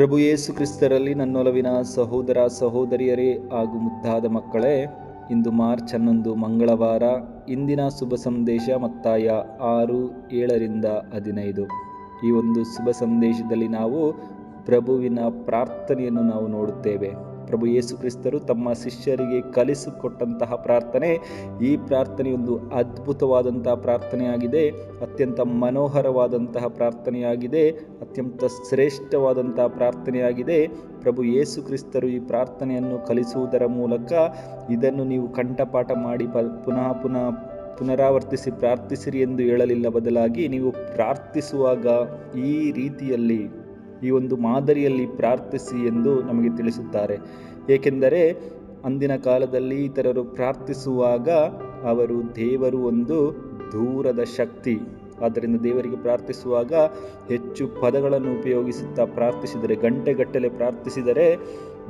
ಪ್ರಭು ಯೇಸು ಕ್ರಿಸ್ತರಲ್ಲಿ ನನ್ನೊಲವಿನ ಸಹೋದರ ಸಹೋದರಿಯರೇ ಹಾಗೂ ಮುದ್ದಾದ ಮಕ್ಕಳೇ, ಇಂದು ಮಾರ್ಚ್ ಹನ್ನೊಂದು ಮಂಗಳವಾರ, ಇಂದಿನ ಶುಭ ಸಂದೇಶ ಮತ್ತಾಯ ಆರು, ಏಳರಿಂದ ಹದಿನೈದು. ಈ ಒಂದು ಶುಭ ಸಂದೇಶದಲ್ಲಿ ನಾವು ಪ್ರಭುವಿನ ಪ್ರಾರ್ಥನೆಯನ್ನು ನಾವು ನೋಡುತ್ತೇವೆ. ಪ್ರಭು ಯೇಸು ಕ್ರಿಸ್ತರು ತಮ್ಮ ಶಿಷ್ಯರಿಗೆ ಕಲಿಸಿಕೊಟ್ಟಂತಹ ಪ್ರಾರ್ಥನೆ. ಈ ಪ್ರಾರ್ಥನೆ ಒಂದು ಅದ್ಭುತವಾದಂತಹ ಪ್ರಾರ್ಥನೆಯಾಗಿದೆ. ಅತ್ಯಂತ ಮನೋಹರವಾದಂತಹ ಪ್ರಾರ್ಥನೆಯಾಗಿದೆ. ಅತ್ಯಂತ ಶ್ರೇಷ್ಠವಾದಂತಹ ಪ್ರಾರ್ಥನೆಯಾಗಿದೆ. ಪ್ರಭು ಯೇಸು ಕ್ರಿಸ್ತರು ಈ ಪ್ರಾರ್ಥನೆಯನ್ನು ಕಲಿಸುವುದರ ಮೂಲಕ ಇದನ್ನು ನೀವು ಕಂಠಪಾಠ ಮಾಡಿ ಪುನಃ ಪುನಃ ಪುನರಾವರ್ತಿಸಿ ಪ್ರಾರ್ಥಿಸಿರಿ ಎಂದು ಹೇಳಲಿಲ್ಲ ಬದಲಾಗಿ ನೀವು ಪ್ರಾರ್ಥಿಸುವಾಗ ಈ ರೀತಿಯಲ್ಲಿ ಈ ಒಂದು ಮಾದರಿಯಲ್ಲಿ ಪ್ರಾರ್ಥಿಸಿ ಎಂದು ನಮಗೆ ತಿಳಿಸುತ್ತಾರೆ. ಏಕೆಂದರೆ ಅಂದಿನ ಕಾಲದಲ್ಲಿ ಇತರರು ಪ್ರಾರ್ಥಿಸುವಾಗ ಅವರು ದೇವರು ಒಂದು ದೂರದ ಶಕ್ತಿ. ಆದ್ದರಿಂದ ದೇವರಿಗೆ ಪ್ರಾರ್ಥಿಸುವಾಗ ಹೆಚ್ಚು ಪದಗಳನ್ನು ಉಪಯೋಗಿಸುತ್ತಾ ಪ್ರಾರ್ಥಿಸಿದರೆ, ಗಂಟೆಗಟ್ಟಲೆ ಪ್ರಾರ್ಥಿಸಿದರೆ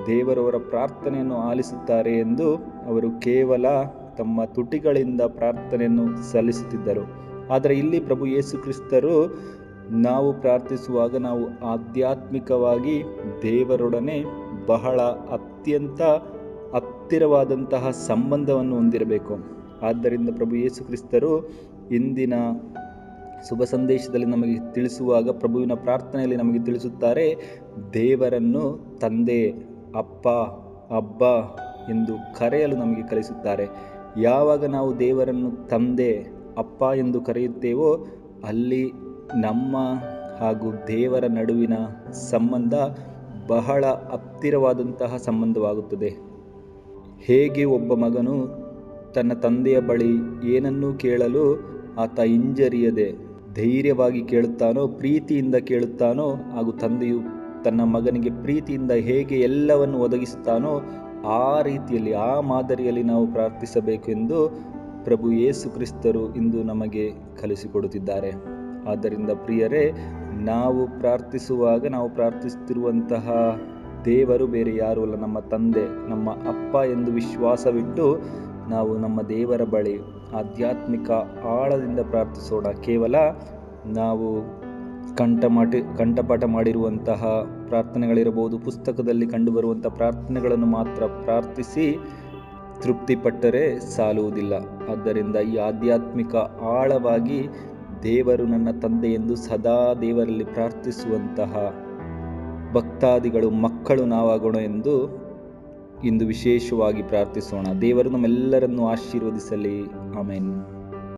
ದೇವರವರ ಪ್ರಾರ್ಥನೆಯನ್ನು ಆಲಿಸುತ್ತಾರೆ ಎಂದು ಅವರು ಕೇವಲ ತಮ್ಮ ತುಟಿಗಳಿಂದ ಪ್ರಾರ್ಥನೆಯನ್ನು ಸಲ್ಲಿಸುತ್ತಿದ್ದರು. ಆದರೆ ಇಲ್ಲಿ ಪ್ರಭು ಯೇಸು ಕ್ರಿಸ್ತರು ನಾವು ಪ್ರಾರ್ಥಿಸುವಾಗ ನಾವು ಆಧ್ಯಾತ್ಮಿಕವಾಗಿ ದೇವರೊಡನೆ ಬಹಳ ಅತ್ಯಂತ ಹತ್ತಿರವಾದಂತಹ ಸಂಬಂಧವನ್ನು ಹೊಂದಿರಬೇಕು. ಆದ್ದರಿಂದ ಪ್ರಭು ಯೇಸು ಕ್ರಿಸ್ತರು ಇಂದಿನ ಶುಭ ಸಂದೇಶದಲ್ಲಿ ನಮಗೆ ತಿಳಿಸುವಾಗ ಪ್ರಭುವಿನ ಪ್ರಾರ್ಥನೆಯಲ್ಲಿ ನಮಗೆ ತಿಳಿಸುತ್ತಾರೆ, ದೇವರನ್ನು ತಂದೆ, ಅಪ್ಪ, ಅಬ್ಬ ಎಂದು ಕರೆಯಲು ನಮಗೆ ಕಲಿಸುತ್ತಾರೆ. ಯಾವಾಗ ನಾವು ದೇವರನ್ನು ತಂದೆ, ಅಪ್ಪ ಎಂದು ಕರೆಯುತ್ತೇವೋ ಅಲ್ಲಿ ನಮ್ಮ ಹಾಗೂ ದೇವರ ನಡುವಿನ ಸಂಬಂಧ ಬಹಳ ಹತ್ತಿರವಾದಂತಹ ಸಂಬಂಧವಾಗುತ್ತದೆ. ಹೇಗೆ ಒಬ್ಬ ಮಗನು ತನ್ನ ತಂದೆಯ ಬಳಿ ಏನನ್ನೂ ಕೇಳಲು ಆತ ಹಿಂಜರಿಯದೆ ಧೈರ್ಯವಾಗಿ ಕೇಳುತ್ತಾನೋ, ಪ್ರೀತಿಯಿಂದ ಕೇಳುತ್ತಾನೋ ಹಾಗೂ ತಂದೆಯು ತನ್ನ ಮಗನಿಗೆ ಪ್ರೀತಿಯಿಂದ ಹೇಗೆ ಎಲ್ಲವನ್ನು ಒದಗಿಸುತ್ತಾನೋ ಆ ರೀತಿಯಲ್ಲಿ, ಆ ಮಾದರಿಯಲ್ಲಿ ನಾವು ಪ್ರಾರ್ಥಿಸಬೇಕೆಂದು ಪ್ರಭು ಯೇಸು ಕ್ರಿಸ್ತರು ಇಂದು ನಮಗೆ ಕಲಿಸಿಕೊಡುತ್ತಿದ್ದಾರೆ. ಆದ್ದರಿಂದ ಪ್ರಿಯರೇ, ನಾವು ಪ್ರಾರ್ಥಿಸುವಾಗ ನಾವು ಪ್ರಾರ್ಥಿಸುತ್ತಿರುವಂತಹ ದೇವರು ಬೇರೆ ಯಾರೂ ಅಲ್ಲ, ನಮ್ಮ ತಂದೆ, ನಮ್ಮ ಅಪ್ಪ ಎಂದು ವಿಶ್ವಾಸವಿಟ್ಟು ನಾವು ನಮ್ಮ ದೇವರ ಬಳಿ ಆಧ್ಯಾತ್ಮಿಕ ಆಳದಿಂದ ಪ್ರಾರ್ಥಿಸೋಣ. ಕೇವಲ ನಾವು ಕಂಠಮಾಟಿ ಕಂಠಪಾಠ ಮಾಡಿರುವಂತಹ ಪ್ರಾರ್ಥನೆಗಳಿರಬಹುದು, ಪುಸ್ತಕದಲ್ಲಿ ಕಂಡುಬರುವಂಥ ಪ್ರಾರ್ಥನೆಗಳನ್ನು ಮಾತ್ರ ಪ್ರಾರ್ಥಿಸಿ ತೃಪ್ತಿಪಟ್ಟರೆ ಸಾಲುವುದಿಲ್ಲ. ಆದ್ದರಿಂದ ಈ ಆಧ್ಯಾತ್ಮಿಕ ಆಳವಾಗಿ ದೇವರು ನನ್ನ ತಂದೆ ಎಂದು ಸದಾ ದೇವರಲ್ಲಿ ಪ್ರಾರ್ಥಿಸುವಂತಹ ಭಕ್ತಾದಿಗಳು, ಮಕ್ಕಳು ನಾವಾಗೋಣ ಎಂದು ಇಂದು ವಿಶೇಷವಾಗಿ ಪ್ರಾರ್ಥಿಸೋಣ. ದೇವರು ನಮ್ಮೆಲ್ಲರನ್ನು ಆಶೀರ್ವದಿಸಲಿ. ಆಮೇನ್.